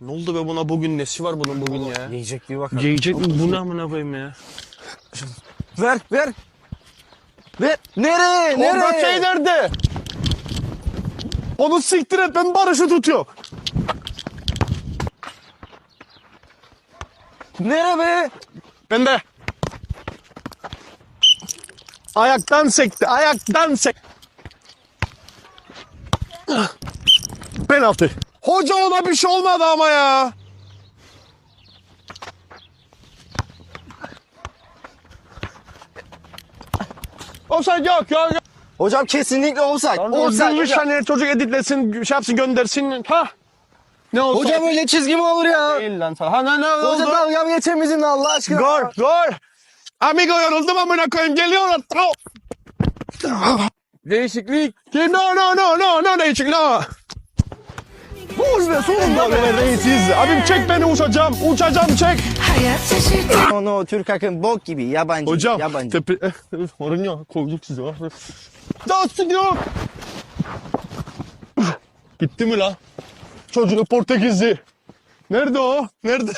Ne oldu be buna bugün nesi var bunun bugün ya? Yiyecek gibi bakalım. Yiyecek mi? Bu ne amına koyayım ya? Ver ver. Ver. Nereye? Orada şey nerede? Onu siktir et ben barışı tutuyor. Nere be? Ben de. Ayaktan sekti, ayaktan sek. Penaltı. Hoca ona bir şey olmadı ama ya. Offside yok yok yok. Hocam kesinlikle offside. Offside Offside hocam. hani çocuk editlesin, şey yapsın göndersin. Ha. Ne oldu? Hocam öyle çizgi mi olur ya? Değil lan sana. Ha ne ne oldu? Hocam dalga mı geçen bizimle Allah aşkına? Gol, gol. Amigo yoruldum amına koyayım. Geliyorlar. Değişiklik. No, no, no, no, no, değişik, no. Gol be, sonunda be reisiz. Abim çek beni uçacağım, uçacağım çek. Onu Türk akın bok gibi yabancı. Hocam, Yabancı. tepe... Eh, Sorun yok, koyduk sizi. Dağıtsın yok. Gitti mi lan? Çocuğu Portekizli. Nerede o? Nerede?